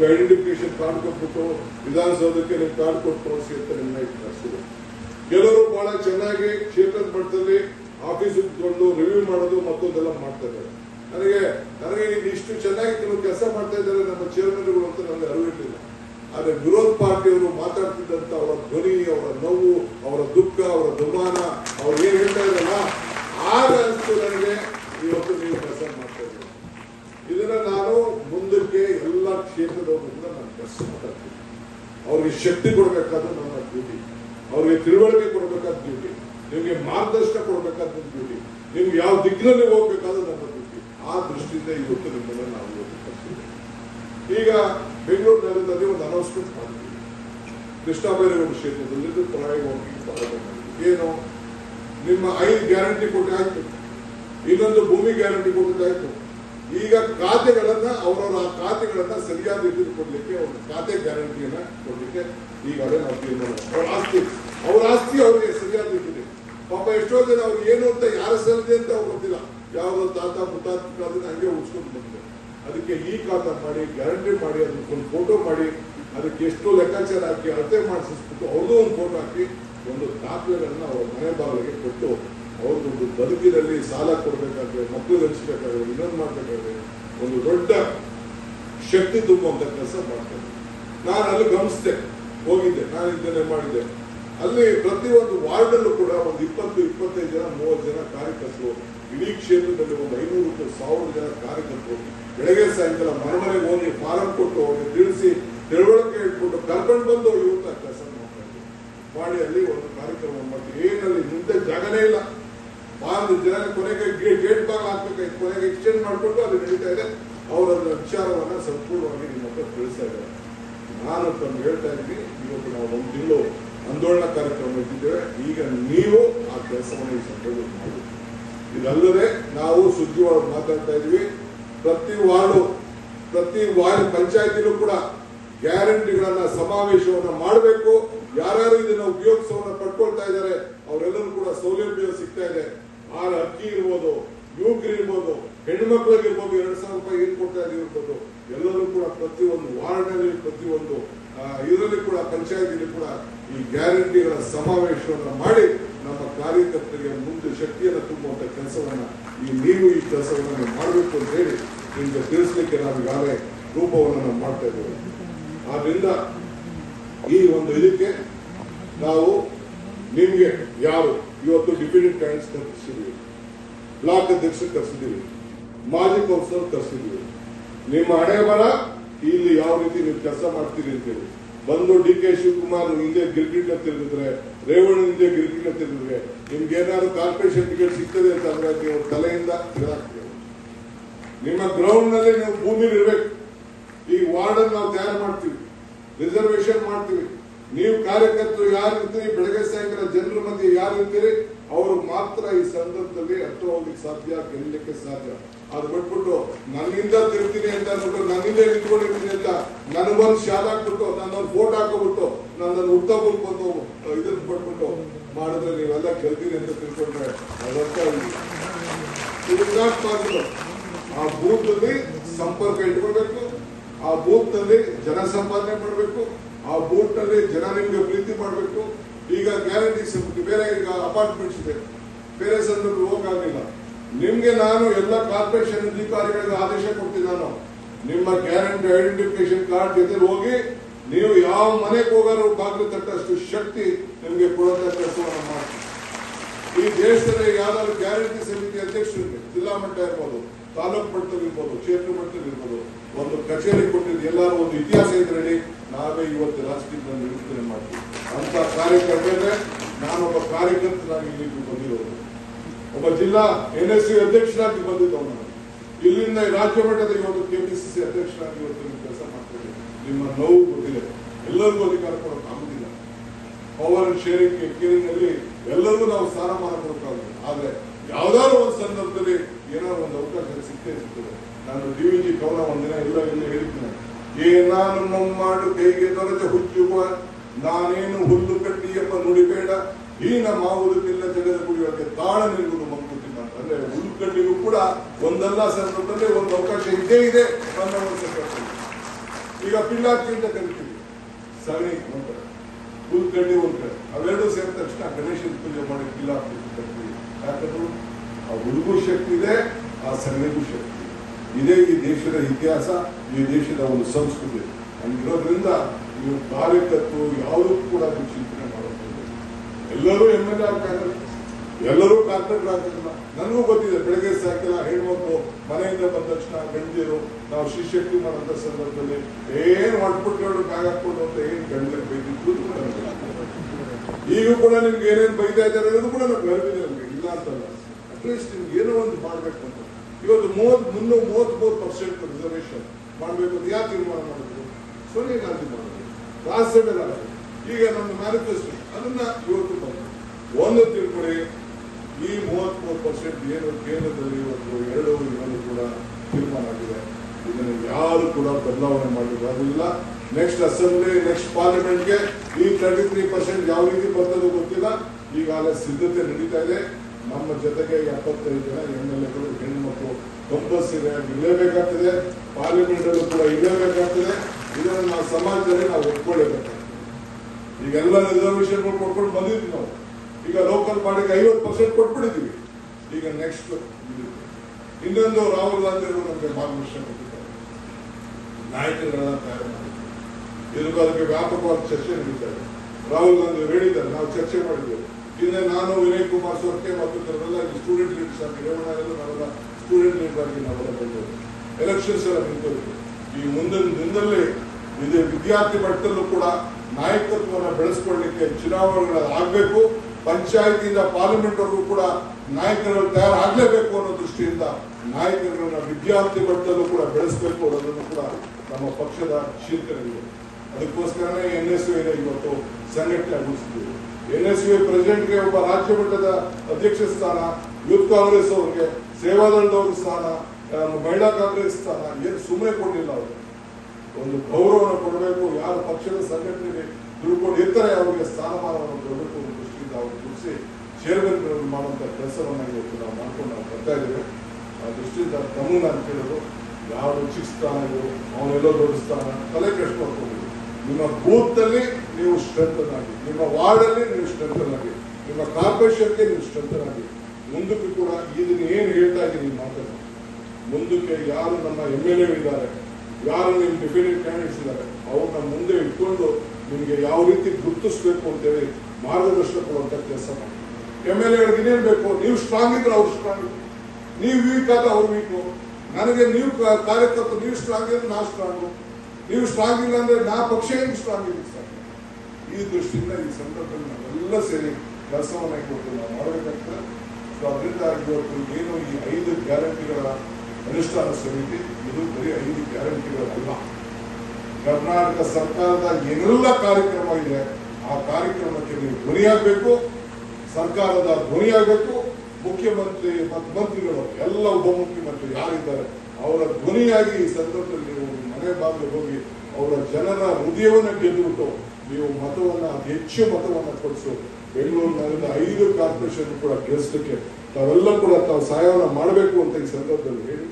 ನಿಮ್ಗೆ identification card ಕೊಟ್ಬಿಟ್ಟು ವಿಧಾನಸೌಧಕ್ಕೆ ನಿಮ್ಗೆ ಕಾರ್ಡ್ ಕೊಟ್ಟು ತೋರಿಸಿ ಅಂತ ನಿಮ್ಮ ಇಲ್ಲಿ ಕಳಿಸಿದ್ರು ಕೆಲವರು ಬಹಳ ಚೆನ್ನಾಗಿ ಕ್ಷೇತ್ರದ ಮಟ್ಟದಲ್ಲಿ ಆಫೀಸ್ ಇಟ್ಕೊಂಡು ರಿವ್ಯೂ ಮಾಡೋದು ಮತ್ತೊಂದೆಲ್ಲ ಮಾಡ್ತಾ ನನಗೆ ನನಗೆ ಇಷ್ಟು ಚೆನ್ನಾಗಿ ಕೆಲವು ಕೆಲಸ ಮಾಡ್ತಾ ಇದ್ದಾರೆ ನಮ್ಮ ಚೇರ್ಮನ್ಗಳು ಅಂತ ನನಗೆ ಅರಿವಿರಲಿಲ್ಲ. ಆದ್ರೆ ವಿರೋಧ ಪಾರ್ಟಿಯವರು ಮಾತಾಡ್ತಿದ್ದಂತ ಅವರ ಧ್ವನಿ, ಅವರ ನೋವು, ಅವರ ದುಃಖ, ಅವರ ದುಮಾನ ಅವ್ರು ಏನ್ ಹೇಳ್ತಾ ಇದ್ರಲ್ಲ ಆಗ ಅನಿಸ್ತು ನನಗೆ ಇವತ್ತು ನೀವು ಕೆಲಸ ಮಾಡ್ತಾ ಇದ್ದೀರಿ. ಇದನ್ನ ನಾನು ಮುಂದಕ್ಕೆ ಎಲ್ಲ ಕ್ಷೇತ್ರದವರು ಕೂಡ ನಾನು ಕೆಲಸ ಮಾಡ್ತೀನಿ ಅವ್ರಿಗೆ ಶಕ್ತಿ ಕೊಡಬೇಕಾದ್ರೆ ನನ್ನ ಡ್ಯೂಟಿ ಅವ್ರಿಗೆ ತಿಳುವಳಿಕೆ ಕೊಡಬೇಕಾದ ಡ್ಯೂಟಿ ನಿಮಗೆ ಮಾರ್ಗದರ್ಶನ ಕೊಡಬೇಕಾದ ಡ್ಯೂಟಿ ನಿಮ್ಗೆ ಯಾವ ದಿಕ್ಕಿನಲ್ಲಿ ಹೋಗ್ಬೇಕಾದ್ರೆ ನನ್ನ ಡ್ಯೂಟಿ ಆ ದೃಷ್ಟಿಯಿಂದ ಇವತ್ತು ನಿಮ್ಮನ್ನ ನಾವು ಇವತ್ತು ಈಗ ಬೆಂಗಳೂರು ನಗರದಲ್ಲಿ ಒಂದು ಅನೌನ್ಸ್ಮೆಂಟ್ ಮಾಡ್ತೀವಿ ಕೃಷ್ಣ ಕ್ಷೇತ್ರದಲ್ಲಿ ಪ್ರಾಯೋಗಿಕವಾಗಿ ಏನು? ನಿಮ್ಮ ಐದು ಗ್ಯಾರಂಟಿ ಕೊಟ್ಟು ಆಯ್ತು ಇನ್ನೊಂದು ಭೂಮಿ ಗ್ಯಾರಂಟಿ ಕೊಟ್ಟಿದ್ದಾಯ್ತು. ಈಗ ಖಾತೆಗಳನ್ನ, ಅವರವರ ಆ ಖಾತೆಗಳನ್ನ ಸರಿಯಾದ ರೀತಿಯಲ್ಲಿ ಕೊಡ್ಲಿಕ್ಕೆ ಒಂದು ಖಾತೆ ಗ್ಯಾರಂಟಿಯನ್ನ ಕೊಡ್ಲಿಕ್ಕೆ ಈಗಾಗಲೇ ನಾವು ತೀರ್ಮಾನ ಅವ್ರ ಆಸ್ತಿ ಅವ್ರ ಆಸ್ತಿ ಅವರಿಗೆ ಸರಿಯಾದ ರೀತಿಯಲ್ಲಿ. ಪಾಪ ಎಷ್ಟೋ ಜನ ಅವ್ರು ಏನು ಅಂತ ಯಾರ ಸಲ್ಲದೆ ಅಂತ ಅವ್ರು ಗೊತ್ತಿಲ್ಲ. ಯಾವುದೋ ತಾತ ಮುತ್ತಾತ ಅದನ್ನ ಹಂಗೆ ಉಳಿಸ್ಕೊಂಡು ಬಂದಿದೆ ಅದಕ್ಕೆ ಈ ಖಾತಾ ಮಾಡಿ, ಗ್ಯಾರಂಟಿ ಮಾಡಿ ಅದಕ್ಕೊಂದು ಫೋಟೋ ಮಾಡಿ, ಅದಕ್ಕೆ ಎಷ್ಟು ಲೆಕ್ಕಾಚಾರ ಹಾಕಿ ಅಳತೆ ಮಾಡಿಸ್ಬಿಟ್ಟು ಅವ್ರದ್ದು ಒಂದು ಫೋಟೋ ಹಾಕಿ ಒಂದು ದಾಖಲೆಗಳನ್ನ ಅವ್ರ ಮನೆ ಬಾಗಿಲಿಗೆ ಕೊಟ್ಟು ಅವ್ರದ್ದೊಂದು ಬದುಕಿನಲ್ಲಿ ಸಾಲ ಕೊಡಬೇಕಾದ್ರೆ ಮಕ್ಕಳು ಹಂಚಬೇಕಾದ್ರೆ ಇನ್ನೊಂದು ಮಾಡಬೇಕಾದ್ರೆ ಒಂದು ದೊಡ್ಡ ಶಕ್ತಿ ತುಂಬುವಂತ ಕೆಲಸ ಮಾಡ್ತಾರೆ. ನಾನು ಅಲ್ಲಿ ಗಮನಿಸಿದೆ, ಹೋಗಿದ್ದೆ, ನಾನು ಇದನ್ನೇ ಮಾಡಿದ್ದೆ. ಅಲ್ಲಿ ಪ್ರತಿಯೊಂದು ವಾರ್ಡಲ್ಲೂ ಕೂಡ ಒಂದು ಇಪ್ಪತ್ತು, ಇಪ್ಪತ್ತೈದು ಜನ, ಮೂವತ್ತು ಜನ ಕಾರ್ಯಕರ್ತರು, ಇಡೀ ಕ್ಷೇತ್ರದಲ್ಲಿ ಒಂದು ಐನೂರು ಸಾವಿರ ಜನ ಕಾರ್ಯಕರ್ತರು, ಬೆಳಗ್ಗೆ ಸಾಯಂಕಾಲ ಮರಮನೆಗೆ ಮನೆಗೆ ಹೋಗಿ ಫಾರಂ ಕೊಟ್ಟು ಅವ್ರಿಗೆ ತಿಳಿಸಿ, ತಿಳುವಳಿಕೆ ಇಟ್ಕೊಂಡು ಕರ್ಕೊಂಡು ಬಂದು ಇವತ್ತು ಕೆಲಸ ಮಾಡ್ತಾ ಇದ್ರು. ಮಾಡಿ ಒಂದು ಕಾರ್ಯಕ್ರಮ ಮಾಡ್ತೀವಿ ಏನಲ್ಲಿ ಮುಂದೆ ಜಾಗನೇ ಇಲ್ಲ. ಬಾಂಧು ಜನ ಕೊನೆಗೆ ಗೇಟ್ ಬಾಲ್ ಹಾಕ್ಬೇಕಾಯ್ತು. ಕೊನೆಗೆ ಎಕ್ಸ್ಟೆಂಡ್ ಮಾಡಿಕೊಂಡು ಅದು ನಡೀತಾ ಇದೆ. ಅವರ ವಿಚಾರವನ್ನು ಸಂಪೂರ್ಣವಾಗಿ ನಿಮ್ಮ ಹತ್ರ ತಿಳಿಸ್ತಾ ನಾನು ತಮ್ಮ ಹೇಳ್ತಾ ಇದ್ದೀನಿ, ಇವತ್ತು ನಾವು ಒಂದು ತಿಂಗಳು ಆಂದೋಲನ ಕಾರ್ಯಕ್ರಮ ಇಟ್ಟಿದ್ದೇವೆ. ಈಗ ನೀವು ಆ ಕೆಲಸವನ್ನು ಈ ಸಂದರ್ಭದಲ್ಲಿ ಮಾಡಿ ಇದಲ್ಲದೆ ನಾವು ಸುದ್ದಿಯೊಳಗೆ ಮಾತಾಡ್ತಾ ಇದ್ವಿ ಪ್ರತಿ ವಾರ್ಡು, ಪ್ರತಿ ವಾರ್ಡ್ ಪಂಚಾಯತಿಲೂ ಕೂಡ ಗ್ಯಾರಂಟಿಗಳನ್ನ, ಸಮಾವೇಶವನ್ನು ಮಾಡಬೇಕು. ಯಾರ್ಯಾರು ಇದನ್ನು ಉಪಯೋಗಿಸೋನ್ನ ಪಡ್ಕೊಳ್ತಾ ಇದ್ದಾರೆ, ಅವರೆಲ್ಲರೂ ಕೂಡ ಸೌಲಭ್ಯ ಸಿಗ್ತಾ ಇದೆ. ಆರ ಅಕ್ಕಿ ಇರ್ಬೋದು, ಯುವಕರು ಇರ್ಬೋದು ಹೆಣ್ಮಕ್ಳಿಗೆ ಇರ್ಬೋದು, ಎರಡ್ ಸಾವಿರ ರೂಪಾಯಿ ಏನ್ ಕೊಡ್ತಾ ಇರ್ಬೋದು ಎಲ್ಲರೂ ಕೂಡ ಪ್ರತಿಯೊಂದು ವಾರ್ಡ್ನಲ್ಲಿ ಪ್ರತಿಯೊಂದು ಇದರಲ್ಲಿ ಕೂಡ ಪಂಚಾಯತಿಯಲ್ಲಿ ಕೂಡ ಈ ಗ್ಯಾರಂಟಿಗಳ ಸಮಾವೇಶವನ್ನು ಮಾಡಿ ನಮ್ಮ ಕಾರ್ಯಕರ್ತರಿಗೆ ಮುಂದೆ ಶಕ್ತಿಯನ್ನು ತುಂಬುವಂತ ಕೆಲಸವನ್ನ ಈ ನೀವು ಈ ಕೆಲಸವನ್ನು ಮಾಡಬೇಕು ಅಂತ ಹೇಳಿ ನಿಮ್ಗೆ ತಿಳಿಸ್ಲಿಕ್ಕೆ ನಾವು ಈಗಾಗಲೇ ರೂಪವನ್ನು ನಾವು ಮಾಡ್ತಾ ಇದ್ದೇವೆ. ಆದ್ರಿಂದ ಈ ಒಂದು ಇದಕ್ಕೆ ನಾವು ನಿಮ್ಗೆ ಯಾರು ಇವತ್ತು ಡಿಪ್ಯೂಟಿ ಕ್ಯಾಂಡಿಡೇಟ್ಸ್ ಕರೆಸಿದ್ದೀವಿ ಬ್ಲಾಕ್ ಅಧ್ಯಕ್ಷರು ಕರೆಸಿದ್ದೀವಿ ಮಾಜಿ ಕೌನ್ಸಿಲರ್ ಕರೆಸಿದ್ದೀವಿ ನಿಮ್ಮ ಹಣೆ ಬರ ಇಲ್ಲಿ ಯಾವ ರೀತಿ ನೀವು ಕೆಲಸ ಮಾಡ್ತೀರಿ ಅಂತೇಳಿ. ಬಂದು ಡಿ ಕೆ ಶಿವಕುಮಾರ್ ಹಿಂದೆ ಗಿರ್ಗಿಟ್ಲ ತಿರುಗಿದ್ರೆ, ರೇವಣ್ಣ ಹಿಂದೆ ಗಿರ್ಗಿಟ್ಲ ತಿರುಗಿದ್ರೆ, ನಿಮ್ಗೆ ಏನಾದ್ರು ಕಾರ್ಪೊರೇಷನ್ ಟಿಕೆಟ್ ಸಿಗ್ತದೆ ಅಂತ ಅಂದ್ರೆ ನೀವು ತಲೆಯಿಂದ ನಿಮ್ಮ ಗ್ರೌಂಡ್ನಲ್ಲಿ ನೀವು ಭೂಮಿ ಇರ್ಬೇಕು. ಈ ವಾರ್ಡ್ ನಾವು ತಯಾರು ಮಾಡ್ತೀವಿ. ರಿಸರ್ವೇಶನ್ ಮಾಡ್ತೀವಿ. ನೀವು ಕಾರ್ಯಕರ್ತರು ಯಾರು ಇರ್ತೀರಿ ಬೆಳಗ್ಗೆ ಸಾಯಂಕಾಲ ಜನರ ಮಧ್ಯೆ ಯಾರು ಇರ್ತೀರಿ ಅವರು ಮಾತ್ರ ಈ ಸಂದರ್ಭದಲ್ಲಿ ಹತ್ರ ಹೋಗ್ಲಿಕ್ಕೆ ಸಾಧ್ಯ, ಗೆಲ್ಲಕ್ಕೆ ಸಾಧ್ಯ. ಅದು ಬಿಟ್ಬಿಟ್ಟು, ನನ್ನಿಂದ ತಿರ್ತೀನಿ ಅಂತ ಅಂದ್ಬಿಟ್ಟು, ನನ್ನಿಂದ ನಿಂತ್ಕೊಂಡಿರ್ತೀನಿ ಅಂತ ನನಗೊಂದು ಶಾಲೆ ಹಾಕ್ಬಿಟ್ಟು, ನನ್ನೊಂದು ಫೋಟೋ ಹಾಕೋಬಿಟ್ಟು, ನನ್ನನ್ನು ಹುಟ್ಟೋಗ್ಬಿಟ್ಟು ಬಂದು ಇದನ್ನು ಬಿಟ್ಬಿಟ್ಟು, ಮಾಡಿದ್ರೆ ನೀವೆಲ್ಲ ಗೆಲ್ತೀನಿ ಅಂತ ತಿಳ್ಕೊಂಡ್ರೆ ಅದರ್ಥ ಆ ಬೂತ್ ಅಲ್ಲಿ ಸಂಪರ್ಕ ಇಟ್ಕೊಳ್ಬೇಕು. ಆ ಬೂತ್ ಅಲ್ಲಿ ಜನ ಸಂಪಾದನೆ ಮಾಡಬೇಕು. ಆ ಬೂತ್ನಲ್ಲಿ ಜನ ನಿಮ್ಗೆ ಪ್ರೀತಿ ಮಾಡಬೇಕು. ಈಗ ಗ್ಯಾರಂಟಿ ಬೇರೆ ಈಗ ಅಪಾರ್ಟ್ಮೆಂಟ್ಸ್ ಇದೆ. ಬೇರೆ ಸಂದರ್ಭ ಹೋಗಕ್ಕಾಗಿಲ್ಲ ನಿಮ್ಗೆ ನಾನು ಎಲ್ಲ ಕಾರ್ಪೊರೇಷನ್ ಅಧಿಕಾರಿಗಳಿಗೆ ಆದೇಶ ಕೊಡ್ತೀನಿ ನಾನು ನಿಮ್ಮ ಗ್ಯಾರಂಟಿ ಐಡೆಂಟಿಫಿಕೇಶನ್ ಕಾರ್ಡ್ ಜೊತೆ ಹೋಗಿ ನೀವು ಯಾವ ಮನೆಗೆ ಹೋಗಲು ಬಾಗಿಲು ತಟ್ಟಷ್ಟು ಶಕ್ತಿ ನಿಮಗೆ ಕೊಡುವಂತ ಕೆಲಸವನ್ನು ಮಾಡಿ ಈ ದೇಶದಲ್ಲಿ ಯಾವ್ದಾದ್ರು ಗ್ಯಾರಂಟಿ ಸಮಿತಿ ಅಧ್ಯಕ್ಷರಿಗೆ. ಜಿಲ್ಲಾ ಮಟ್ಟ ಇರ್ಬೋದು, ತಾಲೂಕು ಮಟ್ಟದಲ್ಲಿ ಇರ್ಬೋದು ಕ್ಷೇತ್ರ ಕಚೇರಿ ಕೊಟ್ಟಿದ್ದು ಎಲ್ಲರೂ ಒಂದು ಇತಿಹಾಸ ಇದ್ರಲ್ಲಿ ನಾವೇ ಇವತ್ತು ರಾಜಕೀಯದಲ್ಲಿ ನಿರೂಪಣೆ ಮಾಡ್ತೀವಿ. ಅಂತ ಕಾರ್ಯಕರ್ತರೇ ನಾನೊಬ್ಬ ಕಾರ್ಯಕರ್ತನಾಗಿ ಇಲ್ಲಿ ಬಂದಿರೋದು. ಒಬ್ಬ ಜಿಲ್ಲಾ ಎನ್ ಎಸ್ ಸಿ ಅಧ್ಯಕ್ಷರಾಗಿ ಬಂದಿದ್ದವನು. ಇಲ್ಲಿಂದ ರಾಜ್ಯ ಮಟ್ಟದ ಇವತ್ತು ಕೆಪಿಸಿಸಿ ಅಧ್ಯಕ್ಷರಾಗಿ ಇವತ್ತು ಕೆಲಸ ಮಾಡ್ತೇವೆ ನಿಮ್ಮ ನೋವು ಗೊತ್ತಿದೆ. ಎಲ್ಲರಿಗೂ ಅಧಿಕಾರ ಕೊಡೋಕೆ ಆಗುದಿಲ್ಲ. ಪವರ್ ಅಂಡ್ ಶೇರಿಂಗ್ ಕೇರಿಂಗ್ ಅಲ್ಲಿ ಎಲ್ಲರಿಗೂ ನಾವು ಸ್ಥಾನಮಾನ ಮಾಡಬೇಕಾಗುತ್ತೆ ಆದ್ರೆ ಯಾವ್ದಾದ್ರು ಒಂದು ಸಂದರ್ಭದಲ್ಲಿ ಏನಾದ್ರು ಒಂದು ಅವಕಾಶ ಸಿಕ್ಕೇ ಸಿಗ್ತದೆ ನಾನು ಡಿ ವಿ ಜಿ ಕವನ ಒಂದಿನ ಎಲ್ಲ ಎಲ್ಲ ಹೇಳಿದ್ದೇನೆ. ಏನಾನು ನಮ್ಮ ಮಾಡು ಕೈಗೆ ದೊರೆತ ಹುಚ್ಚುವ, ನಾನೇನು ಹುಲ್ಲು ಕಟ್ಟಿ ಎಂಬ ನುಡಿಬೇಡ ಹೀನ ಮಾವುದಕ್ಕೆಲ್ಲ ತೆಗೆದು ಕುಡಿಯೋಕೆ ತಾಳ ನಿಲ್ಲುವುದು ಮಂಕುತಿಮ್ಮ ಅಂದ್ರೆ ಹುಲ್ಲು ಕಡ್ಡಿಗೂ ಕೂಡ ಒಂದಲ್ಲ ಸಂದರ್ಭದಲ್ಲಿ ಒಂದು ಅವಕಾಶ ಇದ್ದೇ ಇದೆ. ನನ್ನ ಈಗ ಪಿಲ್ಲಾಕಿ ಅಂತ ಕರಿತೀವಿ. ಸಗಣಿ ಒಂದ್ ಹುಲ್ಲು ಕಡ್ಡಿ ಒಂದ್ ಕಡೆ ಅವೆರಡು ಸೇರಿದ ತಕ್ಷಣ ಗಣೇಶನ ಪೂಜೆ ಮಾಡಿ ಪಿಲ್ಲಾಕಿ ಅಂತ ಯಾಕಂದ್ರೆ ಆ ಹುಡುಗೂ ಶಕ್ತಿ ಇದೆ, ಆ ಸಗಣಿಗೂ ಶಕ್ತಿ ಇದೆ ಈ ದೇಶದ ಇತಿಹಾಸ, ಈ ದೇಶದ ಒಂದು ಸಂಸ್ಕೃತಿ. ಹಂಗಿರೋದ್ರಿಂದ ನೀವು ಕಾರ್ಯಕರ್ತರು ಯಾವುದಕ್ಕೂ ಕೂಡ ಚಿಂತನೆ ಮಾಡೋದು ಎಲ್ಲರೂ ಎಂ ಎಲ್ ಎಲ್ಲರೂ ಕಾರ್ಪೊರೇಟರ್ ಆಗ್ತಿಲ್ಲ. ನನಗೂ ಗೊತ್ತಿದೆ, ಬೆಳಗ್ಗೆ ಸಾಯಂಕಾಲ ಹೆಣ್ಮಕ್ಳು ಮನೆಯಿಂದ ಬಂದ ತಕ್ಷಣ ಗಂಡಿರು ನಾವು ಶಿಷ್ಯಕ್ತಿ ಮಾಡೋಂಥ ಸಂದರ್ಭದಲ್ಲಿ ಏನು ಹೊಟ್ಬಿಟ್ಟು ಬ್ಯಾಗ್ ಹಾಕ್ಕೊಂಡು ಅಂತ ಏನು ಗಂಡರಿಗೆ ಬೈದಿದ್ದು ಈಗ ಕೂಡ ನಿಮ್ಗೆ ಏನೇನು ಬೈತಾ ಇದ್ದಾರೆ ಅನ್ನೋದು ಕೂಡ ನಮ್ಗೆ ಅರಿವಿದೆ ನಮಗೆ. ಇಲ್ಲ ಅಂತಲ್ಲ. ಅಟ್ಲೀಸ್ಟ್ ನಿಮ್ಗೆ ಏನೋ ಒಂದು ಮಾಡ್ಬೇಕು ಅಂತ. ಇವತ್ತು ಮೂವತ್ ಮುನ್ನೂರು ಮೂವತ್ತ್ ಮೂರು ಪರ್ಸೆಂಟ್ ರಿಸರ್ವೇಷನ್ ಮಾಡಬೇಕು ಅಂತ ಯಾಕೆ ತೀರ್ಮಾನ ಮಾಡಿದ್ರು? ಸೋನಿಯಾ ಗಾಂಧಿ ಮಾಡಿದ್ರು. ರಾಜ್ಯಸಭೆ ಈಗ ನಮ್ಮ ಮ್ಯಾನಿಫೆಸ್ಟೋ ಅದನ್ನ ಇವತ್ತು ಬಂತು. ಒಂದು ತಿಳ್ಕೊಳ್ಳಿ ಈ ಮೂವತ್ಮೂರು ಪರ್ಸೆಂಟ್ ಏನು ಕೇಂದ್ರದಲ್ಲಿ ಇವತ್ತು ಎರಡು ಇನ್ನೊಂದು ಕೂಡ ತೀರ್ಮಾನ ಆಗಿದೆ. ಇದನ್ನು ಯಾರು ಕೂಡ ಬದಲಾವಣೆ ಮಾಡಬೇಕಾಗಿಲ್ಲ ನೆಕ್ಸ್ಟ್ ಅಸೆಂಬ್ಲಿ ನೆಕ್ಸ್ಟ್ ಪಾರ್ಲಿಮೆಂಟ್ಗೆ ಈ ತರ್ಟಿ ತ್ರೀ ಪರ್ಸೆಂಟ್ ಯಾವ ರೀತಿ ಬರ್ತದೋ ಗೊತ್ತಿಲ್ಲ. ಈಗಾಗಲೇ ಸಿದ್ಧತೆ ನಡೀತಾ ಇದೆ. ನಮ್ಮ ಜೊತೆಗೆ ಎಪ್ಪತ್ತೈದು ಜನ ಎಂ ಎಲ್ ಎಗಳು ಹೆಣ್ಮಕ್ಳು ಕಂಪಲ್ಸರಿ ಇರಲೇಬೇಕಾಗ್ತದೆ ಪಾರ್ಲಿಮೆಂಟ್ ಅಲ್ಲೂ ಕೂಡ ಇರಲೇಬೇಕಾಗ್ತದೆ ಇದನ್ನು ನಾವು ಸಮಾಜದಲ್ಲಿ ನಾವು ಒಪ್ಕೊಳ್ಳೇಬೇಕಾಗ್ತದೆ ಈಗೆಲ್ಲ ರಿಸರ್ವೇಶನ್ ಕೊಟ್ಕೊಂಡು ಬಂದಿದ್ವಿ ನಾವು. ಈಗ ಲೋಕಲ್ ಬಾಡಿಗೆ ಐವತ್ತು ಪರ್ಸೆಂಟ್ ಕೊಟ್ಬಿಟ್ಟಿದ್ದೀವಿ. ಈಗ ನೆಕ್ಸ್ಟ್ ಇನ್ನೊಂದು ರಾಹುಲ್ ಗಾಂಧಿ ಅವರು ನಮಗೆ ಮಾರ್ಗದರ್ಶನ ಕೊಟ್ಟಿದ್ದಾರೆ. ನಾಯಕರುಗಳನ್ನ ತಯಾರು ಮಾಡಿದ್ದಾರೆ. ಇದಕ್ಕೂ ಅದಕ್ಕೆ ವ್ಯಾಪಕವಾದ ಚರ್ಚೆ ನಡೀತಾರೆ ರಾಹುಲ್ ಗಾಂಧಿ ಅವರು ಹೇಳಿದ್ದಾರೆ, ನಾವು ಚರ್ಚೆ ಮಾಡಿದ್ದೇವೆ. ಹಿಂದೆ ನಾನು ವಿನಯ್ ಕುಮಾರ್ ಸೊರ್ಕೆ ಮತ್ತು ಸ್ಟೂಡೆಂಟ್ ಲೀಡರ್ಸ್ ಆಗಿ ರೇವಣ್ಣರೆಲ್ಲ ನಾವೆಲ್ಲ ಸ್ಟೂಡೆಂಟ್ ಲೀಡರ್ ಆಗಿ ನಾವೆಲ್ಲ ಬಂದು ಎಲೆಕ್ಷನ್ಸ್ ಎಲ್ಲ ನಿಂತು ಈ ಮುಂದಿನ ದಿನದಲ್ಲಿ ಇದು ವಿದ್ಯಾರ್ಥಿ ಮಟ್ಟದಲ್ಲೂ ಕೂಡ ನಾಯಕತ್ವವನ್ನು ಬೆಳೆಸ್ಕೊಳ್ಳಿಕ್ಕೆ ಚುನಾವಣೆಗಳು ಆಗಬೇಕು. ಪಂಚಾಯತಿಯಿಂದ ಪಾರ್ಲಿಮೆಂಟ್ ವರೆಗೂ ಕೂಡ ನಾಯಕರು ತಯಾರಾಗಲೇಬೇಕು ಅನ್ನೋ ದೃಷ್ಟಿಯಿಂದ ನಾಯಕರನ್ನ ವಿದ್ಯಾರ್ಥಿ ಮಟ್ಟದಲ್ಲೂ ಕೂಡ ಬೆಳೆಸಬೇಕು ಅನ್ನೋದನ್ನು ಕೂಡ ನಮ್ಮ ಪಕ್ಷದ ಚಿಂತನೆಗಳು ಅದಕ್ಕೋಸ್ಕರನೇ ಎನ್ ಎಸ್ ಯು ಇವತ್ತು ಸಂಘಟನೆಗೊಳಿಸಿದ್ದೀವಿ ಎನ್ ಎಸ್ ಯು ಪ್ರೆಸಿಡೆಂಟ್ಗೆ ಒಬ್ಬ ರಾಜ್ಯ ಮಟ್ಟದ ಅಧ್ಯಕ್ಷ ಸ್ಥಾನ, ಯೂತ್ ಕಾಂಗ್ರೆಸ್ ಅವ್ರಿಗೆ ಸೇವಾದಳದವ್ರ ಸ್ಥಾನ ಮಹಿಳಾ ಕಾಂಗ್ರೆಸ್ ಸ್ಥಾನ, ಏನು ಸುಮ್ಮನೆ ಕೊಡಲಿಲ್ಲ ಅವರು. ಒಂದು ಗೌರವನ ಕೊಡಬೇಕು, ಯಾರ ಪಕ್ಷದ ಸಂಘಟನೆಗೆ ದುಡ್ಕೊಂಡು ಇರ್ತಾರೆ ಅವರಿಗೆ ಸ್ಥಾನಮಾನವನ್ನು ಕೊಡಬೇಕು ಅನ್ನೋ ದೃಷ್ಟಿಯಿಂದ ಅವರು ಕುರಿಸಿ ಚೇರ್ಮನ್ ಮಾಡುವಂಥ ಕೆಲಸವನ್ನು ಇವತ್ತು ನಾವು ಮಾಡ್ಕೊಂಡು ನಾವು ಬರ್ತಾ ಇದ್ದೇವೆ. ಆ ದೃಷ್ಟಿಯಿಂದ ತಮ್ಮ ನಾನು ಕೇಳೋದು ಯಾವ ಚಿಕ್ಕ ಸ್ಥಾನ ಇದು, ಅವನೆಲ್ಲೋ ದೊಡ್ಡ ಸ್ಥಾನ, ತಲೆ ಕೆಡಿಸ್ಕೊಂಡು ನಿಮ್ಮ ಬೂತ್ ಅಲ್ಲಿ ನೀವು ಸ್ಟ್ರೆಂಥನ್ ಆಗಿ ನಿಮ್ಮ ವಾರ್ಡ್ ಅಲ್ಲಿ ನೀವು ಸ್ಟ್ರೆಂಥನ್ ಆಗಿ ನಿಮ್ಮ ಕಾರ್ಪೊರೇಷನ್ಗೆ ನೀವು ಸ್ಟ್ರೆಂಥನ್ ಆಗಿ ಮುಂದಕ್ಕೂ ಕೂಡ ಇದನ್ನ ಏನು ಹೇಳ್ತಾ ಇದ್ದೀನಿ ಮಾತನ್ನು? ಮುಂದಕ್ಕೆ ಯಾರು ನಮ್ಮ ಎಂ ಎಲ್ ಎ ಇದ್ದಾರೆ, ಯಾರು ನಿಮ್ಮ ಡಿಫಿನೆಂಟ್ ಕ್ಯಾಂಡಿಡೇಟ್ಸ್ ಇದ್ದಾರೆ, ಅವ್ರನ್ನ ಮುಂದೆ ಇಟ್ಕೊಂಡು ನಿಮಗೆ ಯಾವ ರೀತಿ ಗುರುತಿಸ್ಬೇಕು ಅಂತೇಳಿ ಮಾರ್ಗದರ್ಶನ ಕೊಡುವಂಥ ಕೆಲಸ ಮಾಡಿ ಎಂ ಎಲ್ ಎಗಳಿಗೆ ಇನ್ನೇನು ಬೇಕು? ನೀವು ಸ್ಟ್ರಾಂಗ್ ಇದ್ರೆ ಅವ್ರು ಸ್ಟ್ರಾಂಗ್ ನೀವು ವೀಕ್ ಆದ್ರೆ ಅವ್ರು ವೀಕು ನನಗೆ ನೀವು ಕಾರ್ಯಕರ್ತರು, ನೀವು ಸ್ಟ್ರಾಂಗ್ ಇದ್ರೆ ನಾ ಸ್ಟ್ರಾಂಗು ನೀವು ಸ್ಟ್ರಾಂಗ್ ಇಲ್ಲ ಅಂದ್ರೆ ನಾ ಪಕ್ಷ ಏನು ಸ್ಟ್ರಾಂಗ್ ಇದೆ ಸರ್? ಈ ದೃಷ್ಟಿಯಿಂದ ಈ ಸಂದರ್ಭದಲ್ಲಿ ನಾವೆಲ್ಲ ಸೇರಿ ಕೆಲಸವನ್ನು ಕೊಟ್ಟು ನಾವು ಮಾಡಬೇಕಾಗ್ತದೆ. ಸೊ ಅದರಿಂದಾಗಿ ಇವತ್ತು ಏನು ಈ ಐದು ಗ್ಯಾರಂಟಿಗಳ ಅನುಷ್ಠಾನ ಸಮಿತಿ, ಇದು ಬರೀ ಐದು ಗ್ಯಾರಂಟಿಗಳಲ್ಲ. ಕರ್ನಾಟಕ ಸರ್ಕಾರದ ಏನೆಲ್ಲ ಕಾರ್ಯಕ್ರಮ ಇದೆ, ಆ ಕಾರ್ಯಕ್ರಮಕ್ಕೆ ನೀವು ಧ್ವನಿಯಾಗಬೇಕು, ಸರ್ಕಾರದ ಧ್ವನಿಯಾಗಬೇಕು. ಮುಖ್ಯಮಂತ್ರಿ ಮತ್ತು ಮಂತ್ರಿಗಳು ಎಲ್ಲ ಉಪಮುಖ್ಯಮಂತ್ರಿ ಯಾರಿದ್ದಾರೆ, ಅವರ ಧ್ವನಿಯಾಗಿ ಈ ಸಂದರ್ಭದಲ್ಲಿ ನೀವು ಮನೆ ಬಾಗಿಲು ಹೋಗಿ ಅವರ ಜನರ ಹೃದಯವನ್ನು ಗೆದ್ದುಬಿಟ್ಟು ನೀವು ಮತವನ್ನು ಅತಿ ಹೆಚ್ಚು ಮತವನ್ನು ಕೊಡಿಸು. ಬೆಂಗಳೂರು ನಗರದ ಐದು ಕಾರ್ಪೊರೇಷನ್ ಕೂಡ ಗೆಲ್ಲಿಸಲಿಕ್ಕೆ ತಾವೆಲ್ಲ ಕೂಡ ತಾವು ಸಹಾಯವನ್ನು ಮಾಡಬೇಕು ಅಂತ ಈ ಸಂದರ್ಭದಲ್ಲಿ ಹೇಳಿ.